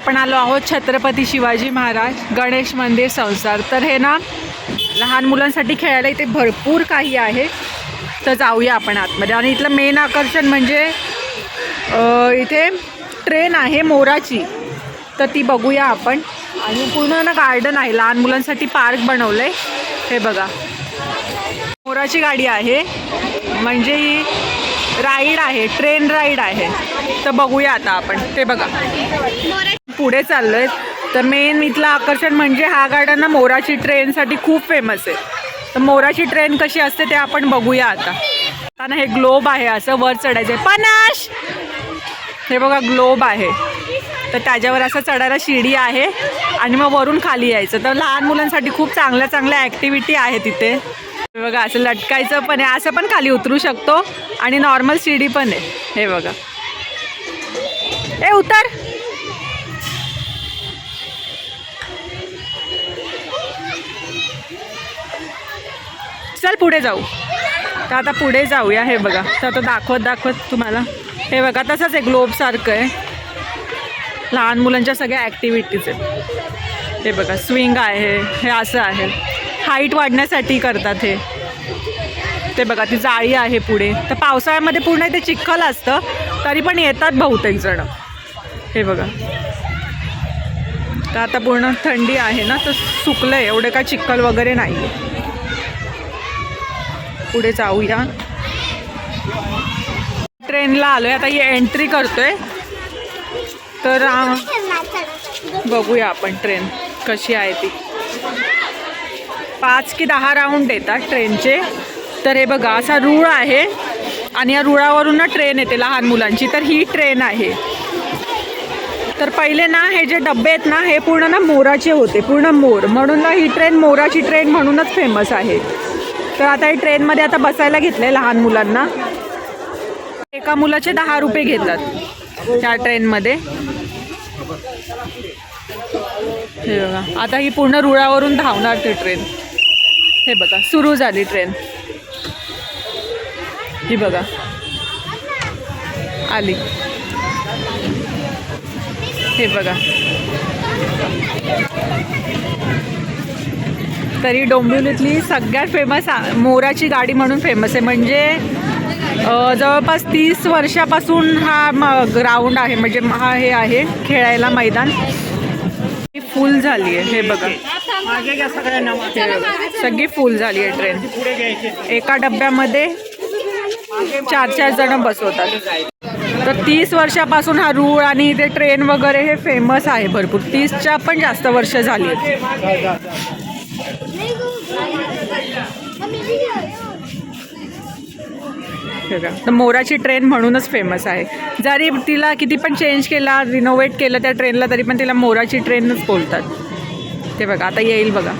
आपण आलो आहोत छत्रपती शिवाजी महाराज गणेश मंदिर संसार. तर हे ना लहान मुलांसाठी खेळायला इथे भरपूर काही आहे. तर जाऊया आपण आतमध्ये. आणि इथलं मेन आकर्षण म्हणजे इथे ट्रेन आहे मोराची. तर ती बघूया आपण. आणि पूर्ण ना गार्डन आहे. लहान मुलांसाठी पार्क बनवलं आहे हे बघा. मोराची गाडी आहे. म्हणजे ही राईड आहे. ट्रेन राईड आहे. तर बघूया आता आपण. ते बघा. पुढे चाललोय. तर मेन इथलं आकर्षण म्हणजे हा गार्डन ना मोराची ट्रेनसाठी खूप फेमस आहे. तर मोराची ट्रेन कशी असते ते आपण बघूया आता. आता हे ग्लोब आहे असं वर चढायचं आहे पनाश! हे बघा ग्लोब आहे. तर त्याच्यावर असं चढायला शिडी आहे आणि मग वरून खाली यायचं. तर लहान मुलांसाठी खूप चांगल्या चांगल्या ॲक्टिव्हिटी आहे तिथे हे बघा असं लटकायचं पण आहे. असं पण खाली उतरू शकतो. आणि नॉर्मल शिडी पण आहे. हे बघा. ए उतर! चल पुढे जाऊ. तर आता पुढे जाऊया हे बघा. तर आता दाखवत दाखवत तुम्हाला. हे बघा तसंच आहे ग्लोबसारखं आहे. लहान मुलांच्या सगळ्या ॲक्टिव्हिटीज आहेत. हे बघा स्विंग आहे हे असं आहे. हाईट वाढण्यासाठी करतात हे. ते बघा ती जाळी आहे पुढे. तर पावसाळ्यामध्ये पूर्ण इथे चिखल असतं तरी पण येतात बहुतेक जण. हे बघा. तर आता पूर्ण थंडी आहे ना तर सुकलं आहे एवढं काय चिखल वगैरे नाही आहे पुढे जाऊया. ट्रेनला आलोय आता ही एंट्री करतोय. तर बघूया आपण ट्रेन कशी आहे ती. पाच की दहा राऊंड येतात ट्रेनचे. तर हे बघा असा रूळ आहे. आणि या रुळावरून ना ट्रेन येते लहान मुलांची. तर ही ट्रेन आहे. तर पहिले ना हे जे डबे आहेत ना हे पूर्ण ना मोराचे होते. पूर्ण मोर. म्हणून ना ही ट्रेन मोराची ट्रेन म्हणूनच फेमस आहे. तर आता हे ट्रेनमध्ये आता बसायला घेतलं लहान मुलांना. एका मुलाचे दहा रुपये घेतात त्या ट्रेनमध्ये. हे बघा आता ही पूर्ण रुळावरून धावणार ती ट्रेन. हे बघा सुरू झाली ट्रेन. ही बघा आली. हे बघा. तरी डोंबिवलीतली सगळ्यात फेमस मोराची गाडी म्हणून फेमस आहे. म्हणजे जवळपास तीस वर्षापासून हा म ग्राउंड आहे. म्हणजे हा हे आहे खेळायला मैदान. ही फुल झाली आहे. हे बघा. सगळी फुल झाली आहे ट्रेन एका डब्यामध्ये चार चार जण बसवतात. तर तीस वर्षापासून हा रूळ आणि इथे ट्रेन वगैरे हे फेमस आहे भरपूर. तीसच्या पण जास्त वर्ष झाली बघा. तर मोराची ट्रेन म्हणूनच फेमस आहे. जरी तिला किती पण चेंज केला रिनोव्हेट केलं त्या ट्रेनला तरी पण तिला मोराची ट्रेनच बोलतात. ते बघा आता येईल बघा.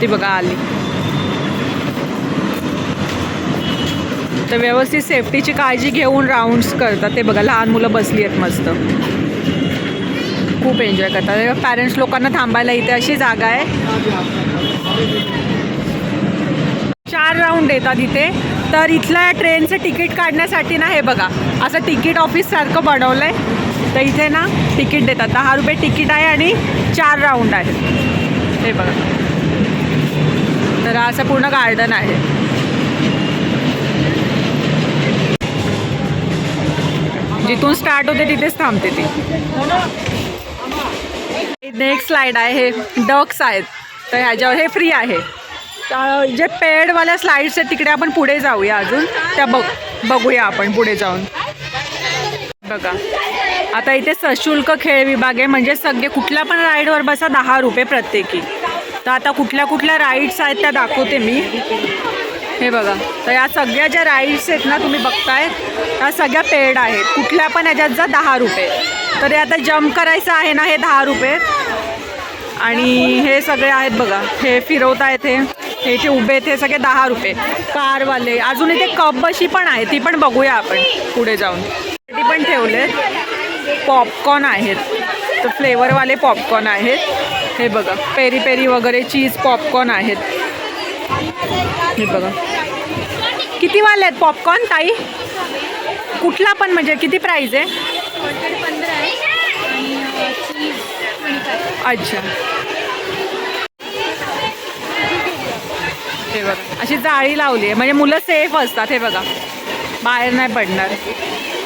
ती बघा आली. तर व्यवस्थित सेफ्टीची काळजी घेऊन राऊंड्स करतात. ते बघा लहान मुलं बसली आहेत मस्त. खूप एन्जॉय करतात. पॅरेंट्स लोकांना थांबायला इथे अशी जागा आहे. चार राऊंड येतात इथे. तर इथल्या ट्रेनचं तिकीट काढण्यासाठी ना हे बघा असं तिकीट ऑफिससारखं बनवलं आहे तर इथे ना तिकीट देतात. दहा रुपये तिकीट आहे आणि चार राऊंड आहे हे बघा. तर असं पूर्ण गार्डन आहे. जिथून स्टार्ट होते तिथेच थांबते ती. नेक्स्ट स्लाईड आहे हे डक्स आहेत. तर ह्याच्यावर हे फ्री आहे. जे पेडवाल्या स्लाईड्स आहेत तिकडे आपण पुढे जाऊया अजून. त्या बघ बघूया आपण पुढे जाऊन. बघा. आता इथे सशुल्क खेळ विभाग आहे म्हणजे सगळे कुठल्या पण राईडवर बसा दहा रुपये प्रत्येकी. तर आता कुठल्या कुठल्या राईड्स आहेत त्या दाखवते मी. हे बघा. तर या सगळ्या ज्या राईड्स आहेत ना तुम्ही बघताय त्या सगळ्या पेड आहेत. कुठल्या पण याच्यात जा दहा रुपये. तर हे आता जम्प करायचं आहे ना हे दहा रुपये. आणि हे सगळे आहेत बघा. हे फिरवता येते हे जे उभे आहेत हे सगळे दहा रुपये. कारवाले. अजून इथे कप बशी पण आहे ती पण बघूया आपण. पुढे जाऊन. ती पण ठेवले पॉपकॉर्न आहेत. तर फ्लेवरवाले पॉपकॉर्न आहेत. हे बघा पेरी पेरी वगैरे चीज पॉपकॉर्न आहेत. हे बघा. किती वाले आहेत पॉपकॉर्न ताई? कुठला पण म्हणजे किती प्राईज आहे? अच्छा हे बघा अशी जाळी लावली आहे. म्हणजे मुलं सेफ असतात हे बघा. बाहेर नाही पडणार.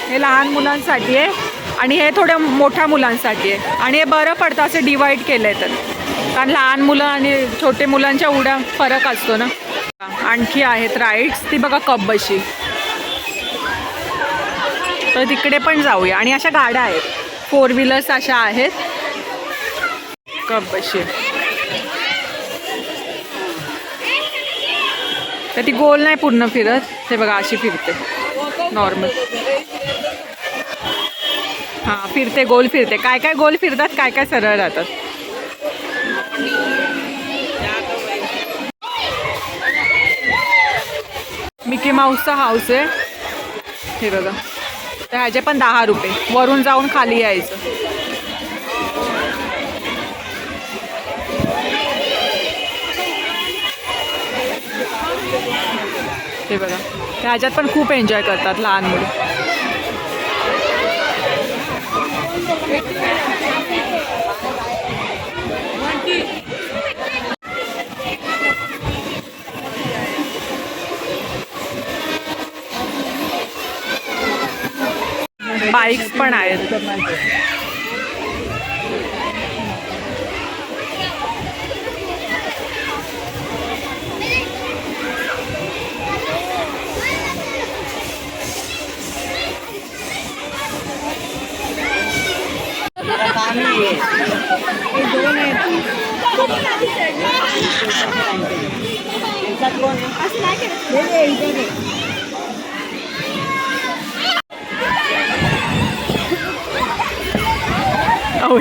हे लहान मुलांसाठी आहे आणि हे थोड्या मोठ्या मुलांसाठी आहे. आणि हे बरं पडतं असं डिवाईड केलं आहे तर. कारण लहान मुलं आणि छोटे मुलांच्या उड्या फरक असतो ना. आणखी आहेत राईड्स ती बघा कप बशी तर तिकडे पण जाऊया. आणि अशा गाड्या आहेत. फोर व्हीलर्स अशा आहेत. कप बशी तर ती गोल नाही पूर्ण फिरत. ते बघा अशी फिरते. नॉर्मल हां फिरते गोल फिरते. काय काय गोल फिरतात काय काय सरळ राहतात. मिकी माऊसचा हाऊस आहे. हे बघा. तर ह्याचे पण दहा रुपये. वरून जाऊन खाली यायचं. हे बघा. ह्याच्यात पण खूप एन्जॉय करतात लहान मुलं. बाईक्स पण आहेत. अहो,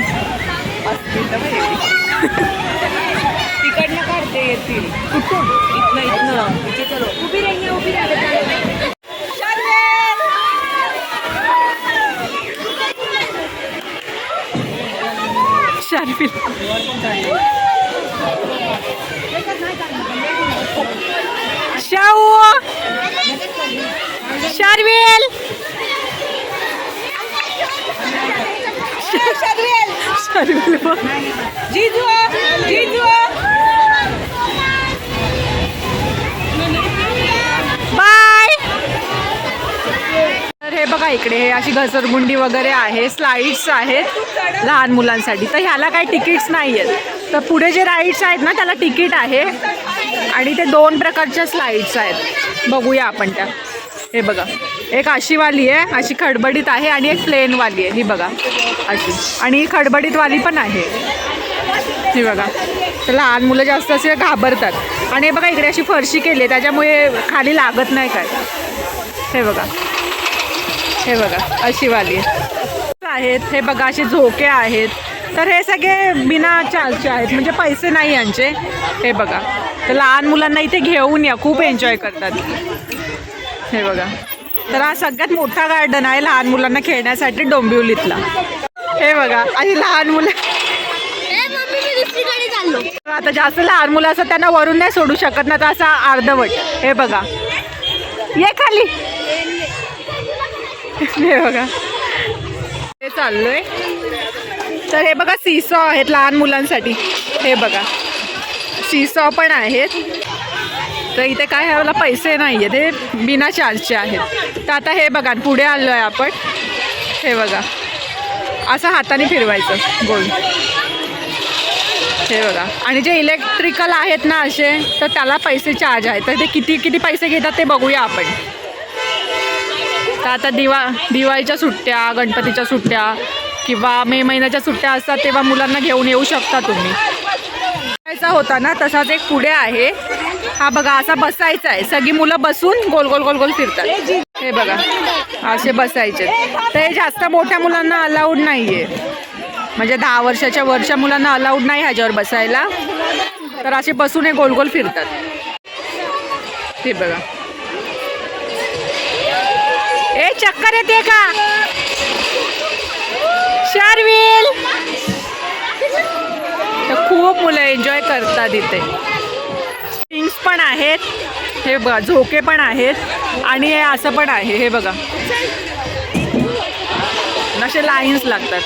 तिकडनं काढते येतील कुठून इथनं इथनं इथे चलो उभी राहिली उभी राहिले शार्पिल शाहू. शार्विल. शार्विल बघ. जीजू बाय. तर हे बघा इकडे हे अशी घसरगुंडी वगैरे आहे स्लाईड्स आहेत लहान मुलांसाठी. तर ह्याला काही तिकीट्स नाही आहेत तर पुढे जे राईड्स आहेत ना त्याला तिकीट आहे. आणि ते दोन प्रकारच्या स्लाईड्स आहेत. बघूया आपण त्या. हे बघा. एक अशीवाली आहे अशी खडबडीत आहे आणि एक प्लेनवाली आहे. ही बघा. अशी. आणि खडबडीतवाली पण आहे. ही बघा. तर लहान मुलं जास्त असे घाबरतात. आणि हे बघा इकडे अशी फरशी केली आहे. त्याच्यामुळे खाली लागत नाही काय. हे बघा. हे बघा. अशीवाली आहेत. हे बघा असे झोके आहेत. तर हे सगळे बिना चार्जचे आहेत. म्हणजे पैसे नाही यांचे. हे बघा. तर लहान मुलांना इथे घेऊन या खूप एन्जॉय करतात. हे बघा. तर हा सगळ्यात मोठा गार्डन आहे लहान मुलांना खेळण्यासाठी डोंबिवलीतला. हे बघा आणि लहान मुलं आता जास्त लहान मुलं असं त्यांना वरून नाही सोडू शकत ना तर असा अर्धवट. हे बघा. ये खाली. हे बघा. हे चाललोय. तर हे बघा सीसॉ आहेत लहान मुलांसाठी. हे बघा. सीसॉ पण आहेत. तर इथे काय ह्याला पैसे नाही आहेत हे बिना चार्जचे आहेत. तर आता हे बघा पुढे आलो आहे आपण. हे बघा. असं हाताने फिरवायचं गोल. हे बघा. आणि जे इलेक्ट्रिकल आहेत ना असे तर त्याला पैसे चार्ज आहेत. तर ते किती किती पैसे घेतात ते बघूया आपण. तर आता दिवा दिवाळीच्या सुट्ट्या गणपतीच्या सुट्ट्या किंवा मे महिन्याच्या सुट्ट्या असतात तेव्हा मुलांना घेऊन येऊ शकता तुम्ही. होता ना तसाच एक पुढे आहे. हा बघा असा बसायचा आहे. सगळी मुलं बसून गोल गोल गोल गोल फिरतात. हे बघा असे बसायचे. तर हे जास्त मोठ्या मुलांना अलाउड नाही आहे म्हणजे दहा वर्षाच्या वरच्या मुलांना अलाउड नाही ह्याच्यावर बसायला. तर असे बसून हे गोल गोल फिरतात. हे बघा. ए चक्कर येते का? शार्विल! तर खूप मुलं एन्जॉय करतात इथे. स्विंग्स पण आहेत. हे बघा झोके पण आहेत आणि हे असं पण आहे. हे बघा. असे लाईन्स लागतात.